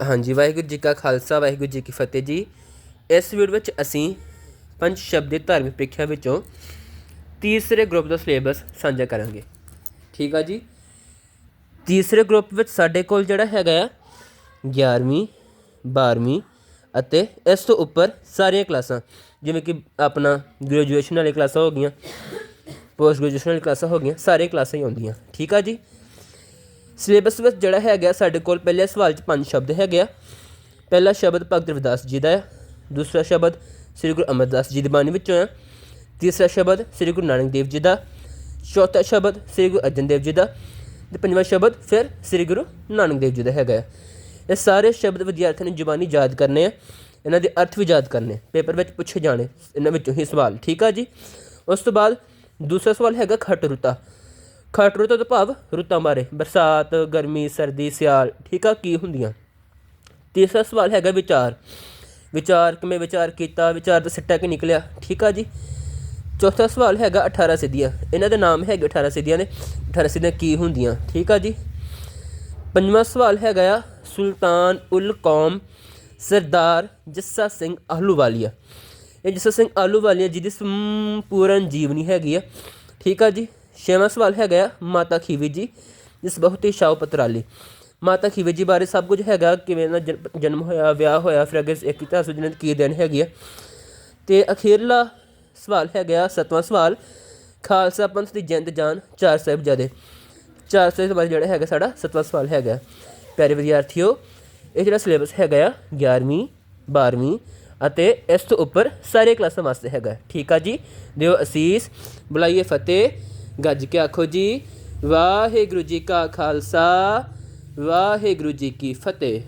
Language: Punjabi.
ਹਾਂਜੀ, ਵਾਹਿਗੁਰੂ ਜੀ ਕਾ ਖਾਲਸਾ, ਵਾਹਿਗੁਰੂ ਜੀ ਕੀ ਫਤਿਹ ਜੀ। ਇਸ ਵੀਡੀਓ ਵਿੱਚ ਅਸੀਂ ਪੰਜ ਸ਼ਬਦੀ ਧਾਰਮਿਕ ਪ੍ਰੀਖਿਆ ਵਿੱਚੋਂ ਤੀਸਰੇ ਗਰੁੱਪ ਦਾ ਸਿਲੇਬਸ ਸਾਂਝਾ ਕਰਾਂਗੇ। ਠੀਕ ਆ ਜੀ? ਤੀਸਰੇ ਗਰੁੱਪ ਵਿੱਚ ਸਾਡੇ ਕੋਲ ਜਿਹੜਾ ਹੈਗਾ ਆ 11ਵੀਂ 12ਵੀਂ ਅਤੇ ਇਸ ਤੋਂ ਉੱਪਰ ਸਾਰੀਆਂ ਕਲਾਸਾਂ, ਜਿਵੇਂ ਕਿ ਆਪਣਾ ਗ੍ਰੈਜੂਏਸ਼ਨ ਵਾਲੀ ਕਲਾਸਾਂ ਹੋ ਗਈਆਂ ਪੋਸਟ ਗ੍ਰੈਜੂਏਸ਼ਨ ਵਾਲੀ ਕਲਾਸਾਂ ਹੋ ਗਈਆਂ, ਸਾਰੀਆਂ ਕਲਾਸਾਂ ਹੀ ਆਉਂਦੀਆਂ। ਠੀਕ ਆ ਜੀ? ਸਿਲੇਬਸ ਵਿੱਚ ਜਿਹੜਾ ਹੈਗਾ ਸਾਡੇ ਕੋਲ ਪਹਿਲੇ ਸਵਾਲ 'ਚ ਪੰਜ ਸ਼ਬਦ ਹੈਗੇ ਆ। ਪਹਿਲਾ ਸ਼ਬਦ ਭਗਤ ਰਵਿਦਾਸ ਜੀ ਦਾ ਹੈ, ਦੂਸਰਾ ਸ਼ਬਦ ਸ੍ਰੀ ਗੁਰੂ ਅਮਰਦਾਸ ਜੀ ਦੀ ਬਾਣੀ ਵਿੱਚੋਂ ਹੈ, ਤੀਸਰਾ ਸ਼ਬਦ ਸ੍ਰੀ ਗੁਰੂ ਨਾਨਕ ਦੇਵ ਜੀ ਦਾ, ਚੌਥਾ ਸ਼ਬਦ ਸ੍ਰੀ ਗੁਰੂ ਅਰਜਨ ਦੇਵ ਜੀ ਦਾ ਤੇ ਪੰਜਵਾਂ ਸ਼ਬਦ ਫਿਰ ਸ੍ਰੀ ਗੁਰੂ ਨਾਨਕ ਦੇਵ ਜੀ ਦਾ ਹੈਗਾ ਹੈ। ਇਹ ਸਾਰੇ ਸ਼ਬਦ ਵਿਦਿਆਰਥੀਆਂ ਨੇ ਜ਼ੁਬਾਨੀ ਯਾਦ ਕਰਨੇ ਆ, ਇਹਨਾਂ ਦੇ ਅਰਥ ਵੀ ਯਾਦ ਕਰਨੇ, ਪੇਪਰ ਵਿੱਚ ਪੁੱਛੇ ਜਾਣੇ, ਇਹਨਾਂ ਵਿੱਚੋਂ ਹੀ ਸਵਾਲ, ਠੀਕ ਆ ਜੀ? ਉਸ ਤੋਂ ਬਾਅਦ ਦੂਸਰਾ ਸਵਾਲ ਹੈਗਾ ਖਟ ਰੁੱਤਾ। ਖਟ ਰੁੱਤ ਤੋਂ ਭਾਵ ਰੁੱਤਾਂ ਬਾਰੇ। ਬਰਸਾਤ, ਗਰਮੀ, ਸਰਦੀ, ਸਿਆਲ, ਠੀਕ ਆ, ਕੀ ਹੁੰਦੀਆਂ? ਤੀਸਰਾ ਸਵਾਲ ਹੈਗਾ ਵਿਚਾਰ। ਵਿਚਾਰ ਕਿਵੇਂ ਵਿਚਾਰ ਕੀਤਾ? ਵਿਚਾਰ ਦਾ ਸਿੱਟਾ ਕੀ ਨਿਕਲਿਆ? ਠੀਕ ਆ ਜੀ। ਚੌਥਾ ਸਵਾਲ ਹੈਗਾ 18 ਸਿੱਧੀਆਂ। ਇਹਨਾਂ ਦੇ ਨਾਮ ਹੈਗੇ 18 ਸਿੱਧੀਆਂ ਦੇ 18 ਸਿੱਧੀਆਂ ਕੀ ਹੁੰਦੀਆਂ? ਠੀਕ ਆ ਜੀ। ਪੰਜਵਾਂ ਸਵਾਲ ਹੈਗਾ ਆ, ਸੁਲਤਾਨ ਉਲ ਕੌਮ ਸਰਦਾਰ ਜੱਸਾ ਸਿੰਘ ਆਹਲੂਵਾਲੀਆ। ਇਹ ਜੱਸਾ ਸਿੰਘ ਆਹਲੂਵਾਲੀਆ ਜਿਹਦੀ ਸੰਪੂਰਨ ਜੀਵਨੀ ਹੈਗੀ ਆ। ਠੀਕ ਆ ਜੀ। ਛੇਵਾਂ ਸਵਾਲ ਹੈਗਾ ਆ, ਮਾਤਾ ਖੀਵੀ ਜੀ, ਜਿਸ ਬਹੁਤ ਹੀ ਸ਼ਾਹ ਪਤਰਾਲੀ। ਮਾਤਾ ਖੀਵੀ ਜੀ ਬਾਰੇ ਸਭ ਕੁਝ ਹੈਗਾ, ਕਿਵੇਂ ਦਾ ਜਨਮ ਹੋਇਆ, ਵਿਆਹ ਹੋਇਆ, ਫਿਰ ਇੱਕ ਇਤਿਹਾਸ ਵਿੱਚ ਇਹਨਾਂ ਦੀ ਕੀ ਦਿਨ ਹੈਗੀ ਆ। ਤੇ ਅਖੀਰਲਾ ਸਵਾਲ ਹੈਗਾ ਸਤਵਾਂ ਸਵਾਲ, ਖਾਲਸਾ ਪੰਥ ਦੀ ਜਿੰਦ ਜਾਨ ਚਾਰ ਸਾਹਿਬਜ਼ਾਦੇ। ਚਾਰ ਸਾਹਿਬ ਸਾਹਿਬਜ਼ਾਦੇ ਜਿਹੜਾ ਹੈਗਾ ਸਾਡਾ, ਸਤਵਾਂ ਸਵਾਲ ਹੈਗਾ। ਪਿਆਰੇ ਵਿਦਿਆਰਥੀਓ, ਇਹ ਜਿਹੜਾ ਸਿਲੇਬਸ ਹੈਗਾ ਆ 11ਵੀਂ 12ਵੀਂ ਅਤੇ ਇਸ ਤੋਂ ਉੱਪਰ ਸਾਰੇ ਕਲਾਸਾਂ ਵਾਸਤੇ ਹੈਗਾ। ਠੀਕ ਆ ਜੀ? ਦਿਓ ਅਸੀਸ, ਬੁਲਾਈਏ ਫਤਿਹ। ਗੱਜ ਕੇ ਆਖੋ ਜੀ ਵਾਹਿਗੁਰੂ ਜੀ ਕਾ ਖਾਲਸਾ ਵਾਹਿਗੁਰੂ ਜੀ ਕੀ ਫਤਿਹ।